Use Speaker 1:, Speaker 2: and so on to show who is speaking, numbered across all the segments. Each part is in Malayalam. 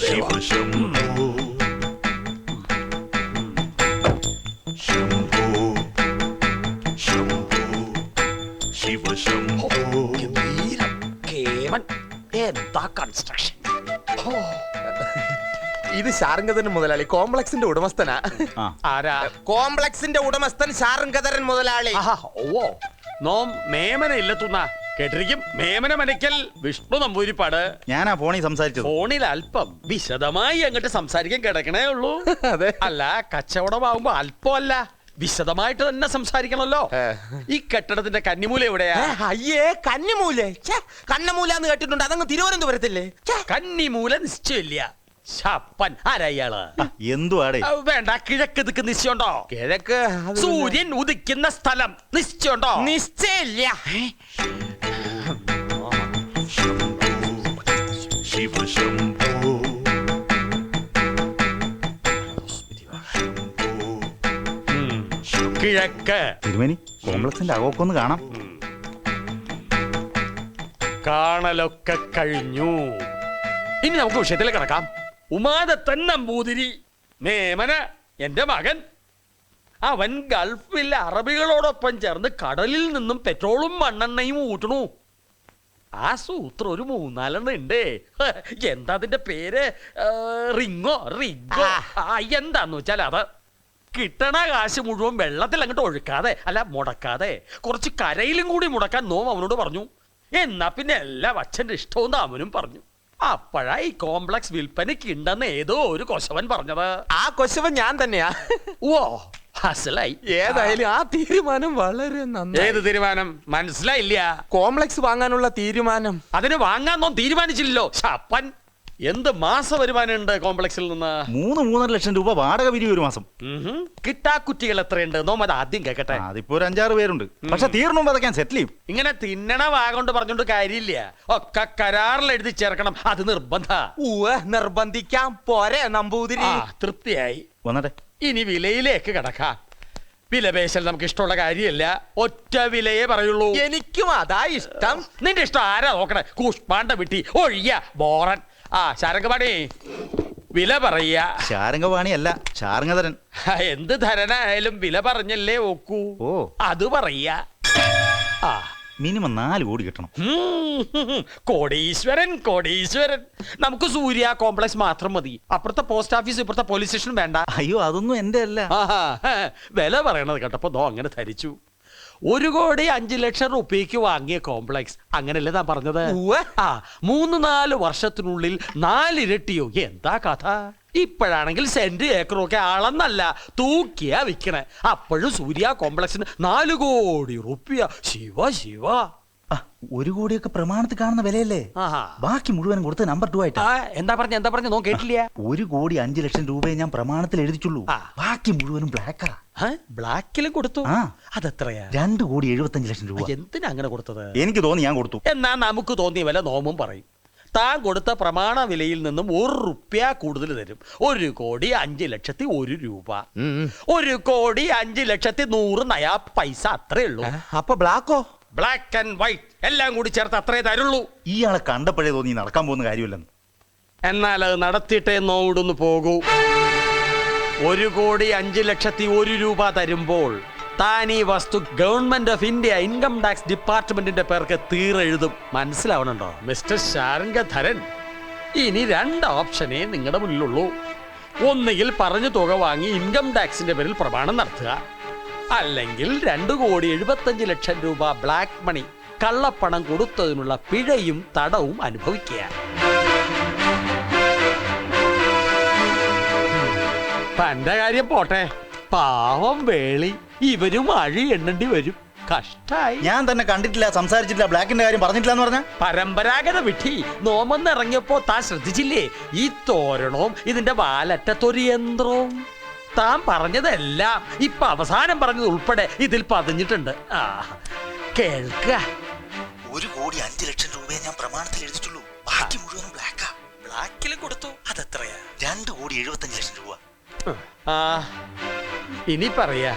Speaker 1: ശിവ ശംഭോ ശംഭോ ശംഭോ ശിവ ശംഭോ
Speaker 2: ഗംഭീരം കേമൻ എന്താ കൺസ്ട്രക്ഷൻ
Speaker 3: ഇത് ശാരംഗതരൻ മുതലാളി കോംപ്ലക്സിന്റെ ഉടമസ്ഥനാ.
Speaker 2: ആരാ?
Speaker 3: കോംപ്ലക്സിന്റെ ഉടമസ്ഥൻ ശാരംഗതരൻ മുതലാളി.
Speaker 2: ഓ. നോം മേമന ഇല്ലെത്തുന്ന. കേട്ടിരിക്കും. മേമന മനക്കൽ വിഷ്ണു നമ്പൂരിപ്പാട്
Speaker 4: ഞാനാ ഫോണിൽ സംസാരിച്ചത്.
Speaker 2: ഫോണിൽ അല്പം വിശദമായി അങ്ങോട്ട് സംസാരിക്കാൻ കിടക്കണേ ഉള്ളൂ.
Speaker 3: അതെ.
Speaker 2: അല്ല കച്ചവടമാവുമ്പോ അല്പമല്ല വിശദമായിട്ട് തന്നെ സംസാരിക്കണല്ലോ
Speaker 3: ഏ.
Speaker 2: ഈ കെട്ടിടത്തിന്റെ കന്നിമൂല എവിടെയാ?
Speaker 3: ഏ, അയ്യേ കന്നിമൂല. ഛെ, കന്നമൂല എന്ന് കേട്ടിട്ടുണ്ട്. അതങ്ങ് തിരുവനന്തപുരത്തില്ലേ ഛെ,
Speaker 2: കന്നിമൂല നിശ്ചയമില്ല. ശപ്പൻ ആരായാൾ?
Speaker 4: എന്തുവാടേ
Speaker 2: ആ, വേണ്ട കിഴക്ക് ദിക്ക് നിശ്ചയുണ്ടോ
Speaker 3: കിഴക്ക് അത്
Speaker 2: സൂര്യൻ ഉദിക്കുന്ന സ്ഥലം നിശ്ചയുണ്ടോ
Speaker 3: നിശ്ചയില്ല
Speaker 1: ശംഭോ
Speaker 2: ഉം. കിഴക്ക്.
Speaker 4: തിരുമേനി കോംപ്ലക്സിന്റെ അകോക്കൊന്ന് കാണാം.
Speaker 2: കാണലൊക്കെ കഴിഞ്ഞു. ഇനി നമുക്ക് വിഷയത്തിൽ കിടക്കാം. ഉമാദത്തൻ നമ്പൂതിരി മേമന എന്റെ മകൻ. അവൻ ഗൾഫിലെ അറബികളോടൊപ്പം ചേർന്ന് കടലിൽ നിന്നും പെട്രോളും മണ്ണെണ്ണയും ഊറ്റണു. ആ സൂത്രം ഒരു മൂന്നാലെണ്ണം ഉണ്ട് എന്താ അതിന്റെ പേര്? റിങ്ങോ? റിഗോ? ആ, എന്താന്ന് വെച്ചാൽ അത് കിട്ടണ കാശ് മുഴുവൻ വെള്ളത്തിൽ അങ്ങോട്ട് ഒഴുക്കാതെ അല്ല മുടക്കാതെ കുറച്ച് കരയിലും കൂടി മുടക്കാൻ നോം അവനോട് പറഞ്ഞു. എന്നാ പിന്നെ എല്ലാ അച്ഛന്റെ ഇഷ്ടവും താമനും പറഞ്ഞു. അപ്പോഴാ ഈ കോംപ്ലക്സ് വിൽപ്പനയ്ക്ക് ഉണ്ടെന്ന് ഏതോ ഒരു കൊശവൻ പറഞ്ഞത്.
Speaker 3: ആ കൊശവൻ ഞാൻ തന്നെയാ.
Speaker 2: ഓ ഹസലായി.
Speaker 3: ഏതായാലും ആ തീരുമാനം വളരെ നന്നായി.
Speaker 2: ഏത് തീരുമാനം? മനസ്സിലായില്ല.
Speaker 3: കോംപ്ലക്സ് വാങ്ങാനുള്ള തീരുമാനം.
Speaker 2: അതിന് വാങ്ങാൻ തീരുമാനിച്ചില്ലല്ലോ. ശപ്പൻ. എന്ത് മാസ വരുമാനമുണ്ട് കോംപ്ലക്സിൽ നിന്ന്?
Speaker 4: മൂന്ന് മൂന്നര ലക്ഷം രൂപ വാടക പിരിവ് ഒരു മാസം.
Speaker 2: കിട്ടാക്കുറ്റികൾ എത്രയുണ്ട്? നോമത് അത് ആദ്യം കേക്കട്ടെ.
Speaker 4: അതിപ്പോ ഒരു അഞ്ചാറ് പേരുണ്ട്. പക്ഷെ തീർന്നു അതൊക്കെ സെറ്റിൽ ചെയ്യും.
Speaker 2: ഇങ്ങനെ തിന്നണ വാഗോണ്ട് പറഞ്ഞോണ്ട് കാര്യമില്ല. ഒക്കെ കരാറിൽ എഴുതി ചേർക്കണം. അത് നിർബന്ധ.
Speaker 3: നിർബന്ധിക്കാൻ നിർബന്ധിക്കാം പോരെ നമ്പൂതിരി.
Speaker 2: തൃപ്തിയായി.
Speaker 4: വന്നട്ടെ.
Speaker 2: ഇനി വിലയിലേക്ക് കടക്കാം. വില പേശൽ നമുക്ക് ഇഷ്ടമുള്ള കാര്യമല്ല. ഒറ്റ വിലയെ പറയുള്ളൂ.
Speaker 3: എനിക്കും അതാ ഇഷ്ടം.
Speaker 2: നിന്റെ ഇഷ്ടം ആരാ നോക്കണേ? കൂഷ്പാണ്ട വിട്ടി ഒഴിയ ബോറൻ. ആ ശാരംഗപാണി. വില പറയ
Speaker 4: ശാരംഗപാണി അല്ല ശാരംഗധരൻ
Speaker 2: എന്ത് ധരനായാലും വില പറഞ്ഞല്ലേ ഒക്കൂ
Speaker 4: ഓ.
Speaker 2: അത് പറയ ആ.
Speaker 4: മിനിമം നാല് കോടി കിട്ടണം.
Speaker 2: കോടീശ്വരൻ കോടീശ്വരൻ. നമുക്ക് സൂര്യ കോംപ്ലക്സ് മാത്രം മതി. അപ്പുറത്തെ പോസ്റ്റ് ഓഫീസ് ഇപ്പുറത്തെ പോലീസ് സ്റ്റേഷൻ വേണ്ട.
Speaker 4: അയ്യോ അതൊന്നും എന്റെ അല്ല.
Speaker 2: വില പറയണത് കേട്ടപ്പോ ദോ അങ്ങനെ ധരിച്ചു. ഒരു കോടി അഞ്ചു ലക്ഷം റുപ്യക്ക് വാങ്ങിയ കോംപ്ലക്സ് അങ്ങനല്ലേ താൻ പറഞ്ഞത്? ആ മൂന്ന് നാല് വർഷത്തിനുള്ളിൽ നാലിരട്ടിയോ? എന്താ കഥ? ഇപ്പോഴാണെങ്കിൽ സെന്റ് ഏക്കറും ഒക്കെ അളന്നല്ല തൂക്കിയാ വിൽക്കണേ അപ്പോഴും സൂര്യ കോംപ്ലക്സിന് നാല് കോടി റുപ്യ. ശിവ ശിവ.
Speaker 4: ആ, ഒരു കോടിയൊക്കെ പ്രമാണത്തിൽ കാണുന്ന വിലയല്ലേ?
Speaker 2: ആഹാ.
Speaker 4: ബാക്കി മുഴുവൻ കൊടുത്ത നമ്പർ ടു ആയിട്ട്.
Speaker 2: ആ എന്താ പറഞ്ഞ എന്താ പറഞ്ഞ നോ കേട്ടില്ല?
Speaker 4: ഒരു കോടി അഞ്ചു ലക്ഷം രൂപയെ ഞാൻ പ്രമാണത്തിൽ എഴുതിച്ചുള്ളൂ.
Speaker 2: ആ.
Speaker 4: ബാക്കി മുഴുവനും ബ്ലാക്കാ
Speaker 2: ബ്ലാക്കിലും കൊടുത്തു.
Speaker 4: ആ.
Speaker 2: അതെത്രയാ?
Speaker 4: രണ്ട് കോടി എഴുപത്തഞ്ച് ലക്ഷം രൂപ.
Speaker 2: എന്തിനാ അങ്ങനെ കൊടുത്തത്?
Speaker 4: എനിക്ക് തോന്നി ഞാൻ കൊടുത്തു.
Speaker 2: എന്നാ നമുക്ക് തോന്നിയ വില നോമും പറയും. താൻ കൊടുത്ത പ്രമാണ വിലയിൽ നിന്നും ഒരു റുപ്യ കൂടുതൽ തരും. ഒരു കോടി അഞ്ച് ലക്ഷത്തി ഒരു രൂപ. ഒരു കോടി അഞ്ച് ലക്ഷത്തി നൂറ് നയാ പൈസ അത്രേ ഉള്ളൂ.
Speaker 3: അപ്പൊ ബ്ലാക്കോ?
Speaker 2: Black and white. എല്ലാം കൂടി ചേർത്ത് അത്രേ തരുള്ളൂ.
Speaker 4: ഇയാളെ കണ്ടപ്പോഴേ തോന്നി നടക്കാൻ പോകുന്ന കാര്യമില്ലെന്ന്.
Speaker 2: എന്നാൽ അത് നടത്തിയിട്ടേ നോവിടൊന്ന് പോകൂ. ഒരു കോടി അഞ്ച് ലക്ഷത്തി ഒരു രൂപ തരുമ്പോൾ താൻ ഈ വസ്തു government of India income tax ഡിപ്പാർട്ട്മെന്റിന്റെ പേർക്ക് തീരെഴുതും. മനസ്സിലാവണുണ്ടോ? മിസ്റ്റർ ശാരംഗധരൻ ഇനി രണ്ട് ഓപ്ഷനേ നിങ്ങളുടെ മുന്നിലുള്ളൂ. ഒന്നുകിൽ പറഞ്ഞു തുക വാങ്ങി ഇൻകം ടാക്സിന്റെ പേരിൽ പ്രമാണം നടത്തുക. അല്ലെങ്കിൽ രണ്ട് കോടി എഴുപത്തഞ്ച് ലക്ഷം രൂപ ബ്ലാക്ക് മണി കള്ളപ്പണം കൊടുത്തതിനുള്ള പിഴയും തടവും അനുഭവിക്കുക. തന്റെ കാര്യം പോട്ടെ. പാവം വേളി. ഇവരും അഴി എണ്ണേണ്ടി വരും. കഷ്ടായി.
Speaker 4: ഞാൻ തന്നെ കണ്ടിട്ടില്ല സംസാരിച്ചിട്ടില്ല ബ്ലാക്കിന്റെ കാര്യം പറഞ്ഞിട്ടില്ല എന്ന് പറഞ്ഞ?
Speaker 2: പരമ്പരാഗത നോമെന്ന് നോമെന്നിറങ്ങിയപ്പോ താൻ ശ്രദ്ധിച്ചില്ലേ? ഈ തോരണവും ഇതിന്റെ വാലറ്റത്തൊരു യന്ത്രവും. താൻ പറഞ്ഞതെല്ലാം ഇപ്പൊ അവസാനം പറഞ്ഞത് ഉൾപ്പെടെ ഇതിൽ പതിഞ്ഞിട്ടുണ്ട്. ആ കേൾക്ക.
Speaker 4: ഒരു കോടി അഞ്ചു ലക്ഷം രൂപയെ ഞാൻ പ്രമാണത്തിൽ എഴുതിട്ടുള്ളൂ ബാക്കി മുഴുവനും ബ്ലാക്കാ
Speaker 2: ബ്ലാക്കിൽ കൊടുത്തു. അതെത്രയാ?
Speaker 4: രണ്ട് കോടി എഴുപത്തഞ്ച് ലക്ഷം രൂപ.
Speaker 2: ആ ഇനി പറയാ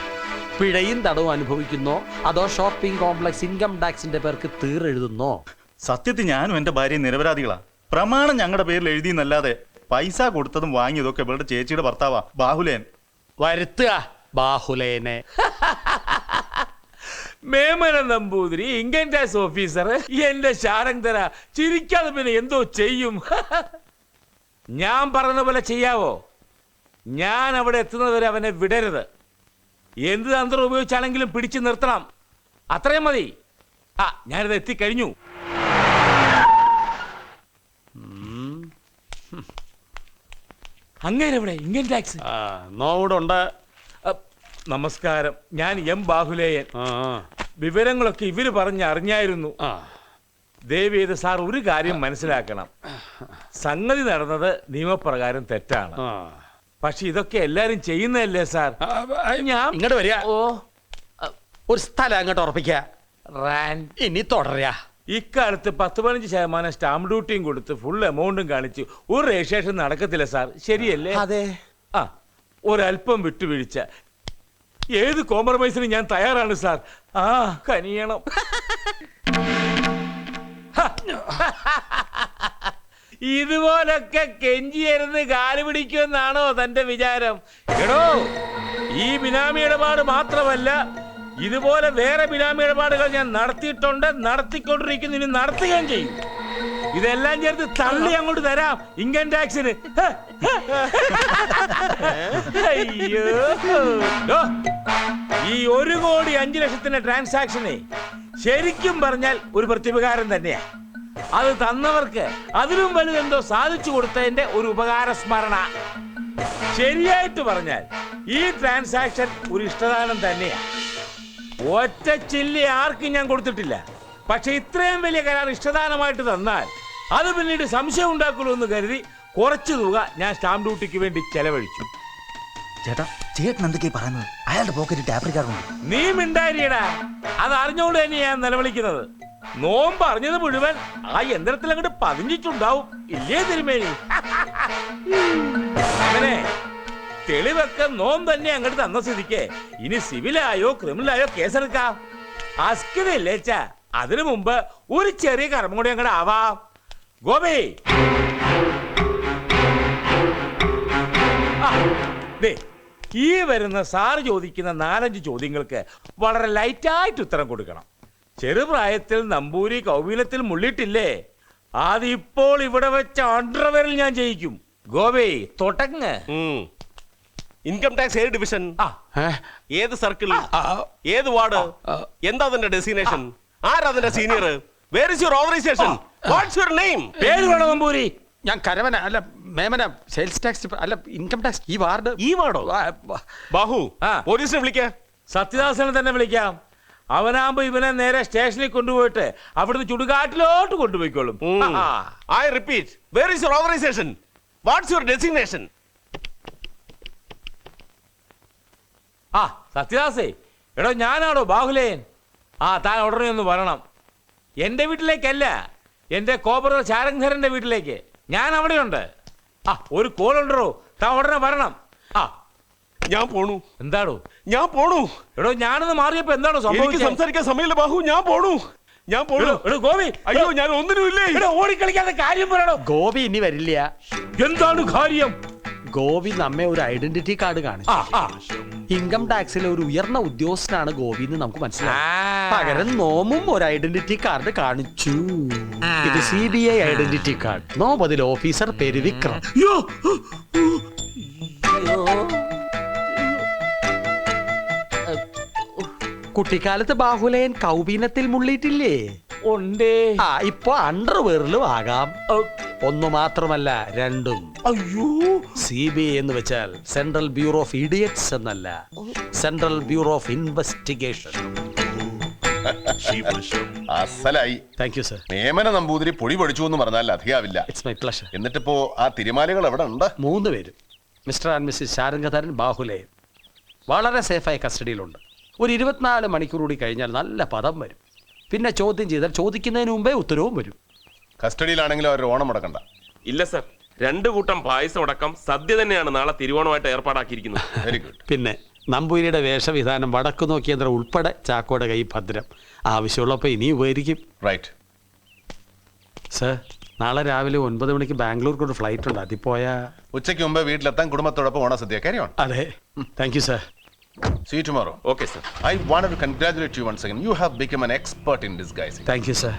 Speaker 2: പിഴയും തടവും അനുഭവിക്കുന്നോ? അതോ ഷോപ്പിംഗ് കോംപ്ലക്സ് ഇൻകം ടാക്സിന്റെ പേർക്ക് തീരെഴുതുന്നോ?
Speaker 4: സത്യത്തിൽ ഞാനും എന്റെ ഭാര്യ നിരപരാധികളാ. പ്രമാണം ഞങ്ങളുടെ പേരിൽ എഴുതി എഴുതിയെന്നല്ലാതെ
Speaker 5: പൈസ കൊടുത്തതും വാങ്ങിയതൊക്കെ ഇവളുടെ ചേച്ചിയുടെ ഭർത്താവാ ബാഹുലേൻ.
Speaker 2: വരുത്തുക ബാഹുലേനെ.
Speaker 6: Memana Namboothiri income tax officer എന്റെ ശാരംഗര ചിരിക്കാതെ പിന്നെ എന്തോ ചെയ്യും? ഞാൻ പറഞ്ഞ പോലെ ചെയ്യാവോ? ഞാൻ അവിടെ എത്തുന്നതുവരെ അവനെ വിടരുത്. എന്ത് തന്ത്രം ഉപയോഗിച്ചാണെങ്കിലും പിടിച്ചു നിർത്തണം. അത്രയും മതി. ആ ഞാനിത് എത്തിക്കഴിഞ്ഞു. അങ്ങനെ ഇവിടെ ടാക്സ്. നമസ്കാരം. ഞാൻ എം ബാഹുലേയൻ. വിവരങ്ങളൊക്കെ ഇവർ പറഞ്ഞ് അറിഞ്ഞായിരുന്നു. ഇത് സാർ ഒരു കാര്യം മനസ്സിലാക്കണം. സംഗതി നടന്നത് നിയമപ്രകാരം തെറ്റാണ്. പക്ഷെ ഇതൊക്കെ എല്ലാരും ചെയ്യുന്നതല്ലേ സാർ? ഞാൻ
Speaker 2: ഇങ്ങോട്ട് വരിക.
Speaker 6: ഓ.
Speaker 2: ഒരു സ്ഥലം അങ്ങോട്ട് ഉറപ്പിക്ക
Speaker 6: റാൻ.
Speaker 2: ഇനി തുടരുക.
Speaker 6: ഇക്കാലത്ത് പത്ത് പതിനഞ്ച് ശതമാനം സ്റ്റാമ്പ് ഡ്യൂട്ടിയും കൊടുത്ത് ഫുൾ എമൗണ്ടും കാണിച്ച് ഒരു രജിസ്ട്രേഷൻ നടക്കത്തില്ല സാർ. ശരിയല്ലേ?
Speaker 3: അതെ.
Speaker 6: ആ ഒരല്പം വിട്ടുവീഴ്ച. ഏത് കോംപ്രമൈസിനും ഞാൻ തയ്യാറാണ് സാർ. ആ കനിയണം. ഇതുപോലൊക്കെ കെഞ്ചിയരുന്ന് കാൽ പിടിക്കുമെന്നാണോ തന്റെ വിചാരം? എടോ ഈ ബിനാമി ഇടപാട് മാത്രമല്ല ഇതുപോലെ വേറെ ബിനാമി ഇടപാടുകൾ ഞാൻ നടത്തിയിട്ടുണ്ട് നടത്തിക്കൊണ്ടിരിക്കുന്നു ഇനി നടത്തുകയും ചെയ്യും. ഇതെല്ലാം ചേർത്ത് തള്ളി അങ്ങോട്ട് തരാം ഇൻകം ടാക്സിന് അയ്യോ. ഈ ഒരു കോടി അഞ്ചു ലക്ഷത്തിന്റെ ട്രാൻസാക്ഷനെ ശരിക്കും പറഞ്ഞാൽ ഒരു പ്രത്യുപകാരം തന്നെയാ. അത് തന്നവർക്ക് അതിലും വലുതെന്തോ സാധിച്ചു കൊടുത്തതിന്റെ ഒരു ഉപകാര സ്മരണ ശരിയായിട്ട് പറഞ്ഞാൽ ഈ ട്രാൻസാക്ഷൻ ഒരു ഇഷ്ടദാനം തന്നെയാണ് ഒറ്റ ചില്ലി ആർക്കും ഞാൻ കൊടുത്തിട്ടില്ല. പക്ഷെ ഇത്രയും വലിയ കരാർ ഇഷ്ടദാനമായിട്ട് തന്നാൽ അത് പിന്നീട് സംശയം ഉണ്ടാക്കുള്ളൂ എന്ന് കരുതി കുറച്ച് തുക ഞാൻ സ്റ്റാമ്പ് ഡ്യൂട്ടിക്ക് വേണ്ടി ചെലവഴിച്ചു.
Speaker 4: ചേട്ടാ ചേട്ടൻ എന്തൊക്കെയാ പറയുന്നത്? അയാളുടെ പോക്കറ്റ് ടാപ്പറി കാർഡുണ്ട്
Speaker 6: നീ മിണ്ടാരിയടാ. അത് അറിഞ്ഞുകൊണ്ട് തന്നെ ഞാൻ നിലവിളിക്കുന്നത്. നോമ്പ് അറിഞ്ഞത് മുഴുവൻ ആ യന്ത്രത്തിൽ അങ്ങോട്ട് പതിഞ്ഞിട്ടുണ്ടാവും. ഇല്ലേ തിരുമേനി? അങ്ങനെ തെളിവൊക്കെ നോം തന്നെ അങ്ങോട്ട് തന്ന സ്ഥിതിക്ക് ഇനി സിവിലായോ ക്രിമിനലായോ കേസെടുക്കാം. അസ്കിതല്ലേച്ച അതിനു മുമ്പ് ഒരു ചെറിയ കർമ്മം കൂടി അങ്ങോട്ട് ആവാം. ഗോപി. ഈ വരുന്ന സാറ് ചോദിക്കുന്ന നാലഞ്ച് ചോദ്യങ്ങൾക്ക് വളരെ ലൈറ്റായിട്ട് ഉത്തരം കൊടുക്കണം. ചെറുപ്രായത്തിൽ നമ്പൂരി കൗവീനത്തിൽ മുള്ളിട്ടില്ലേ അതിപ്പോൾ ഇവിടെ വെച്ച അണ്ടർവെയറിൽ ഞാൻ ജയിക്കും. ഗോവേ തൊട്ടങ്ങ്
Speaker 7: ഇൻകം ടാക്സ് ഏത് ഡിവിഷൻ?
Speaker 6: ആ.
Speaker 7: ഏത് സർക്കിൾ?
Speaker 2: ആ,
Speaker 7: ഏത് വാർഡ്? എന്താ അതിന്റെ ഡെസ്റ്റിനേഷൻ ആരാ അതിന്റെ senior where is your organisation what's your name
Speaker 6: പേര് വേണോ നമ്പൂരി?
Speaker 2: ഞാൻ കരവന അല്ല മേമന സെയിൽസ് ടാക്സ് അല്ല ഇൻകം ടാക്സ് ഈ വാർഡ്.
Speaker 7: ഈ വാർഡോ? ബാഹു പോലീസിനെ വിളിക്ക.
Speaker 6: സത്യദാസനെ തന്നെ വിളിക്കാം. അവനാകുമ്പോ ഇവനെ നേരെ സ്റ്റേഷനിൽ കൊണ്ടുപോയിട്ട് അവിടുന്ന് ചുടുകാട്ടിലോട്ട് കൊണ്ടുപോയിക്കോളും.
Speaker 7: I repeat where is your organisation what's your designation
Speaker 6: ആ സത്യദാസേ എടോ ഞാനാണോ ബാഹുലേൻ ആ താൻ ഉടനെ ഒന്ന് വരണം. എന്റെ വീട്ടിലേക്കല്ല എന്റെ കോപ്പറ ശാരംഗരന്റെ വീട്ടിലേക്ക്. ഞാൻ അവിടെയുണ്ട്. ആ ഒരു കോൾ ഉണ്ടോ താൻ ഉടനെ വരണം. ആ
Speaker 7: ഞാൻ പോണു.
Speaker 6: എന്താണോ
Speaker 7: ഞാൻ പോണു.
Speaker 6: എടോ ഞാനൊന്ന് മാറിയപ്പോ എന്താണോ
Speaker 7: എനിക്ക്
Speaker 6: സംഭവിച്ചത്
Speaker 7: സംസാരിക്കാൻ സമയമില്ല ബാഹു. ഞാൻ പോണു. ഞാൻ പോണു.
Speaker 6: എടോ, എടോ ഗോപി.
Speaker 7: അയ്യോ ഞാൻ ഒന്നിനുമില്ലേ
Speaker 6: എടോ ഓടിക്കളിക്കാതെ കാര്യം പറയണോ?
Speaker 2: ഗോപി ഇനി വരില്ല.
Speaker 6: എന്താണ് കാര്യം?
Speaker 2: ഗോപി നമ്മെ ഒരു ഐഡന്റിറ്റി കാർഡ്
Speaker 6: ആ ആ.
Speaker 2: ഇൻകം ടാക്സിലെ ഒരു ഉയർന്ന ഉദ്യോഗസ്ഥനാണ് ഗോപി എന്ന് നമുക്ക് മനസ്സിലായി. പകരം നോമും ഒരു ഐഡന്റിറ്റി കാർഡ് കാണിച്ചു. ഇത് C B I identity card. നോം അതിൽ ഓഫീസർ പേര് വിക്രം
Speaker 6: അയ്യോ.
Speaker 2: കുട്ടിക്കാലത്ത് ബാഹുലയൻ കൗബീനത്തിൽ മുള്ളിയിട്ടില്ലേ?
Speaker 6: ഉണ്ടേ
Speaker 2: ആ ഇപ്പൊ അണ്ടർവെയറിലും ആകാം ഒന്നു മാത്രമല്ല രണ്ടും.
Speaker 6: അയ്യോ.
Speaker 2: സി ബി ഐ എന്ന് വെച്ചാൽ സെൻട്രൽ ബ്യൂറോ ഓഫ് ഇഡിയറ്റ്സ് എന്നല്ല. Central Bureau of Investigation.
Speaker 1: ശിവശം
Speaker 8: അസലായി.
Speaker 2: Thank you sir
Speaker 8: Memana Namboothiri പൊടി പൊടിച്ചു എന്ന് പറഞ്ഞാൽ അധികാവില്ല.
Speaker 2: ഇറ്റ്സ് മൈ പ്ലഷർ
Speaker 8: എന്നിട്ടിപ്പോ ആ തിരുമാലികൾ എവിടെ ഉണ്ട്?
Speaker 2: മൂന്ന് പേരും. Mr and Mrs Sarangadharan Bahuleyan വളരെ സേഫായ കസ്റ്റഡിയിലുണ്ട്. ഒരു ഇരുപത്തിനാല് മണിക്കൂർ കൂടി കഴിഞ്ഞാൽ നല്ല പദം വരും. പിന്നെ ചോദ്യം ചെയ്താൽ ചോദിക്കുന്നതിന് മുമ്പേ ഉത്തരവും വരും.
Speaker 8: കസ്റ്റഡിയിലാണെങ്കിലും അവർ ഓണം മുടക്കണ്ട.
Speaker 7: ഇല്ല സർ. രണ്ടു കൂട്ടം പായസം അടക്കം സദ്യ തന്നെയാണ് നാളെ തിരുവോണമായിട്ട് ഏർപ്പാടാക്കിയിരിക്കുന്നത്.
Speaker 8: വെരി ഗുഡ്
Speaker 2: പിന്നെ നമ്പൂരിയുടെ വേഷവിധാനം വടക്കു നോക്കിയന്ത്രം ഉൾപ്പെടെ ചാക്കോയുടെ കൈ ഭദ്രം. ആവശ്യമുള്ളപ്പോൾ ഇനി ഉപകരിക്കും.
Speaker 8: റൈറ്റ്
Speaker 2: സർ നാളെ രാവിലെ ഒൻപത് മണിക്ക് ബാംഗ്ലൂർക്ക് ഒരു ഫ്ലൈറ്റ് ഉണ്ട്. അതിൽ പോയാൽ
Speaker 8: ഉച്ചയ്ക്ക് മുമ്പ് വീട്ടിലെത്താൻ കുടുംബത്തോടൊപ്പം ഓണസദ്യ കാര്യമാണ്
Speaker 2: അതെ. Thank you sir
Speaker 8: See you
Speaker 7: tomorrow. Okay,
Speaker 8: sir. I wanted to congratulate you once again. You have become an expert in disguising.
Speaker 2: Thank you, sir.